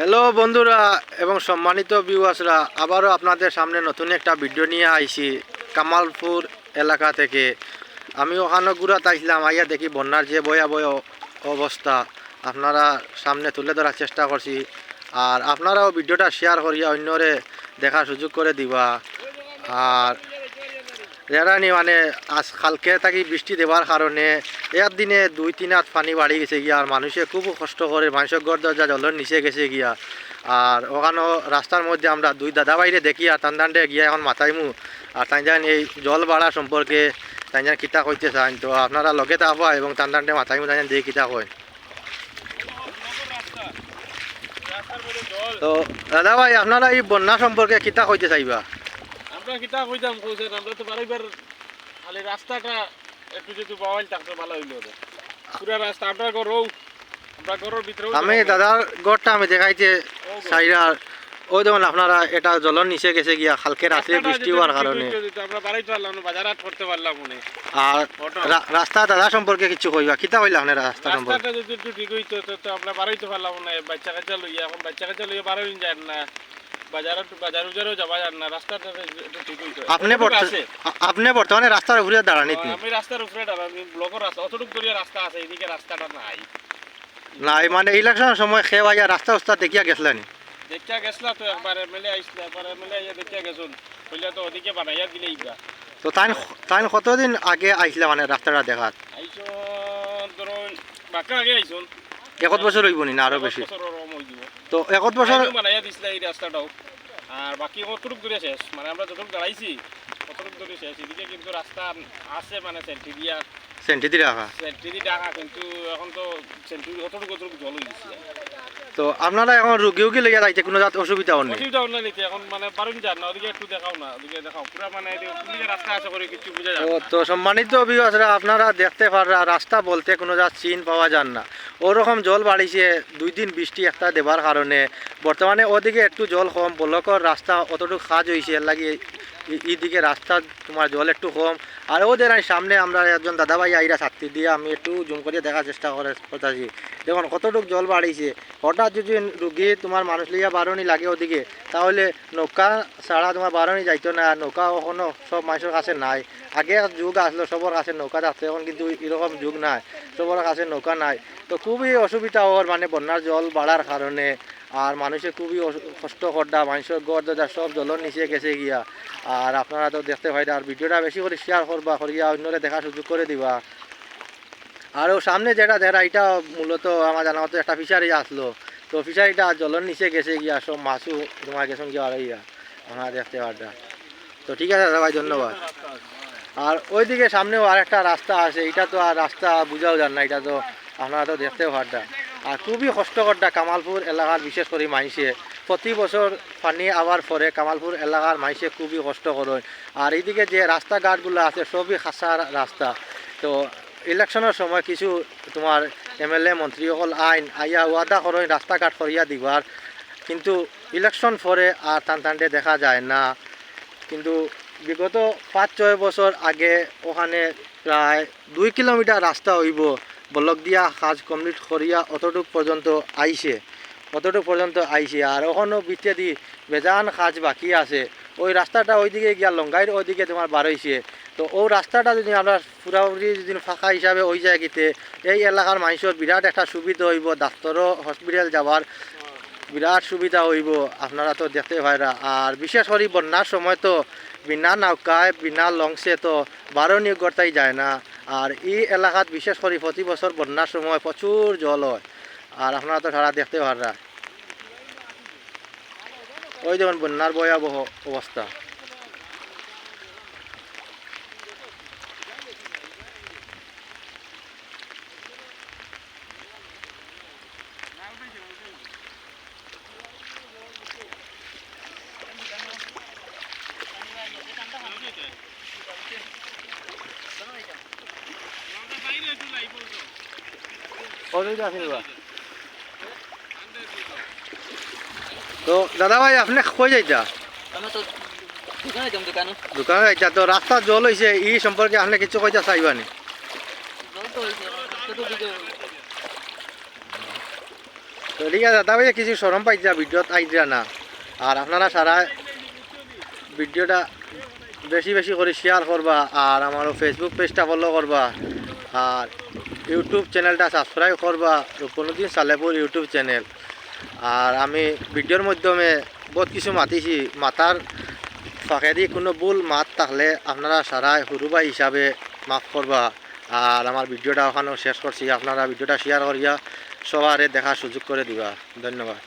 Hello বন্ধুরা, এবং সম্মানিত ভিউয়ার্সরা আবারও আপনাদের সামনে নতুন একটা ভিডিও নিয়ে আইছি কামালপুর এলাকা থেকে। আমি ওখানে গুড়াত আইছিলাম আইয়া দেখি বন্যার যে ভয়াবহ অবস্থা, আপনারা সামনে তুলে ধরার চেষ্টা করছি। আর আপনারাও ভিডিওটা শেয়ার করিয়া অন্যরে দেখার সুযোগ করে দিবা। আর রেরানি মানে আজ কালকে থাকি বৃষ্টি দেওয়ার কারণে এক দিনে দুই, তিন হাত পানি বাড়ি গেছে গিয়া আর মানুষে খুব কষ্ট করে মানুষের গড় দরজা জলের নিচে গেছে গিয়া। আর ওখানেও রাস্তার মধ্যে আমরা দুই দাদা বাইরে দেখি আর তান্দান্ডে গিয়া এখন মাথাইমু আর তাই জান এই জল বাড়া সম্পর্কে তাই জান কিতা কইতে চান তো আপনারা লগে থাকবা এবং তান্দান্ডে মাথাইমু তাই জান দিয়ে কিতা কয় তো দাদা ভাই, আপনারা এই বন্যা সম্পর্কে কিতা কইতে চাইবা? আমরা কিতা কইতাম কইছেন আমরা তো বারবার খালি রাস্তাটা একটু যদি বাওয়াল থাকতো ভালো হইল পুরা রাস্তা আমরা ঘরও আমরা ঘরের ভিতরেও আমি দাদার গড়টা আমি দেখাইছে সাইরার ওই দেখুন আপনারা এটা জলের নিচে গেছে গিয়া কালকে রাত্রে বৃষ্টি হওয়ার কারণে। আর রাস্তা দাদা সম্পর্কে কিছু কইবা? কিতা কইলা আপনারা রাস্তা সম্পর্কে? যদি একটু ঠিক হইতো তো আমরা বাড়াইতে পারলাম না বাচ্চা কাচ্চা লইয়া এখন বাচ্চা কাচ্চা লইয়া বাড়াই যায় না। আপনি বর্তমানে রাস্তার উপরে দাঁড়ানিত নি? আমি রাস্তার উপরে দাঁড়া আমি ব্লকের রাস্তা অতটুকু দূরে রাস্তা আছে এদিকে রাস্তাটা নাই। নাই মানে ইলেকশনের সময় খেয়ে আইয়া রাস্তা উস্তা দেখিয়া গেছিলেন। দেখিয়া গেছলা তো একবার এমএলএ আইসলা একবার এমএলএ আইয়া দেখিয়া গেছুন কইলা তো ওদিকে বানাইয়া দিলে ইবা তো তাই তাই কতদিন আগে আইসলে মানে রাস্তাটা দেখাত? আইসন ধরুন বাঁকা আগে আইসন। একত বছর হইব নি আরও বেশি? দিব তো একত বছর বানাইয়া দিছিল এই রাস্তাটাও। আর বাকি কতটুক দূরে শেষ। মানে আমরা যতটুক দাঁড়াইছি কতটুক দূরে শেষ। এদিকে কিন্তু রাস্তা আছে মানে সেন্টিরিয়া সেন্টি দিয়ে রাখা সেন্টিদি রাখা কিন্তু এখন তো সেন্টিরি কতটুকু কতটুকু জল হয়ে গেছে। তো আপনারা এখন রুগী উগি লেগে যাইতে কোনো জাত অসুবিধা হন অসুবিধা হল না নিতে এখন মানে বারুন যান না ওদিকে একটু দেখাও না ওদিকে দেখাও। পুরা মানে রাস্তা আছে করে কিছু বোঝা যায়। তো সম্মানিত অভিবাসীরা আপনারা দেখতে পারা রাস্তা বলতে কোনো যা চিন পাওয়া যান না। ওরকম জল বাড়িছে দুই দিন বৃষ্টি একটা দেবার কারণে। বর্তমানে ওদিকে একটু জল কম বলকর রাস্তা অতটুকু কাজ হয়েছে এর লাগে এই- এইদিকে রাস্তা, তোমার জল একটু কম। আর ওদের সামনে আমরা একজন দাদাভাই আইরা ছাত্রী দিয়ে আমি একটু জুম করে দেখার চেষ্টা করে করতেছি। দেখুন, কতটুকু জল বাড়িছে। হঠাৎ যদি রুগী তোমার মানুষ লিয়া বারণি লাগে ওদিকে, তাহলে নৌকা ছাড়া তোমার বারণি যাইতো না। নৌকা কখনো সব মানুষের কাছে নাই। আগে যুগ আসলো, সবার কাছে নৌকা থাকতো এখন কিন্তু এরকম যুগ নাই। সবার কাছে নৌকা নাই। তো খুবই অসুবিধা ওর মানে বন্যার জল বাড়ার কারণে। আর মানুষের খুবই কষ্ট করডা মানুষের গড় দরজা সব জলের নিচে গেছে গিয়া। আর আপনারা তো দেখতে পাই আর ভিডিওটা বেশি করে শেয়ার করবা, করিয়া অন্যরে দেখার সুযোগ করে দিবা। আর ও সামনে যেটা দেখা এটা মূলত আমার জানা মতো একটা ফিশারি আসলো। তো ফিশারিটা জলের নিচে গেছে গিয়া, সব মাছও তোমার গেছে গিয়া আর ইয়া আপনারা দেখতে পারটা তো ঠিক আছে দাদা ভাই, ধন্যবাদ। আর ওইদিকে সামনেও আর একটা রাস্তা আছে এটা তো আর রাস্তা বুঝাও যান না এটা তো আপনারা তো দেখতে পারটা আর খুবই কষ্টকরটা কামালপুর এলাকার বিশেষ করে মাইসে। প্রতি বছর পানি আবার পরে কামালপুর এলাকার মাইসে খুবই কষ্ট করেন আর এইদিকে যে রাস্তাঘাটগুলো আছে, সবই খাসা রাস্তা তো ইলেকশনের সময় কিছু তোমার এমএলএ মন্ত্রীসকল আইন আইয়া ওয়াদা করেন রাস্তাঘাট করিয়া দিবার কিন্তু ইলেকশন পরে আর টান টানটে দেখা যায় না। কিন্তু বিগত পাঁচ ছয় বছর আগে ওখানে প্রায় দুই কিলোমিটার রাস্তা হইব। বলক দিয়া কাজ কমপ্লিট করিয়া অতটুক পর্যন্ত আইছে অতটুক পর্যন্ত আইছে আর ওখানেও বিতে দি বেজান কাজ বাকি আছে। ওই রাস্তাটা ওইদিকে গিয়া লঙ্গাইর ওইদিকে তোমার বারইছে তো ও রাস্তাটা যদি আমরা পুরাপুরি যদি ফাঁকা হিসাবে ওই জায়গাতে এই এলাকার মানুষের বিরাট একটা সুবিধা হইব ডাক্তারও হসপিটাল যাওয়ার বিরাট সুবিধা হইব আপনারা তো দেখতে পাইরা আর বিশেষ করে বন্যার সময় তো বিনা নৌকায় বিনা লঞ্চে তো বারণী গড়তাই যায় না। আর এই এলাকাত বিশেষ করে প্রতি বছর বন্যার সময় প্রচুর জল হয়। আর আপনারা তো সারা দেখতে পাররা। ওই যেমন বন্যার ভয়াবহ অবস্থা। তো দাদা ভাই, আপনি কই যাইতা? দোকানে যাইতা, তো রাস্তা জল হয়েছে ই সম্পর্কে আপনি কিছু কইতা চাইবানি। ঠিক আছে, দাদা ভাই, কিছু সরম পাইছা ভিডিওত আইজা না। আর আপনারা সারা ভিডিওটা বেশি বেশি করে শেয়ার করবা আর আমার ফেসবুক পেজটা ফলো করবা আর ইউটিউব চ্যানেলটা সাবস্ক্রাইব করবা কোনোদিন সালেপুর ইউটিউব চ্যানেল। আর আমি ভিডিওর মাধ্যমে বহুত কিছু মাতিছি। মাতার ফাঁকেদি কোনো ভুল মাত থাকলে আপনারা সারা হুরুবাই হিসাবে মাফ করবা। আর আমার ভিডিওটা ওখানেও শেষ করছি। আপনারা ভিডিওটা শেয়ার করিয়া সবারে দেখার সুযোগ করে দিবা। ধন্যবাদ।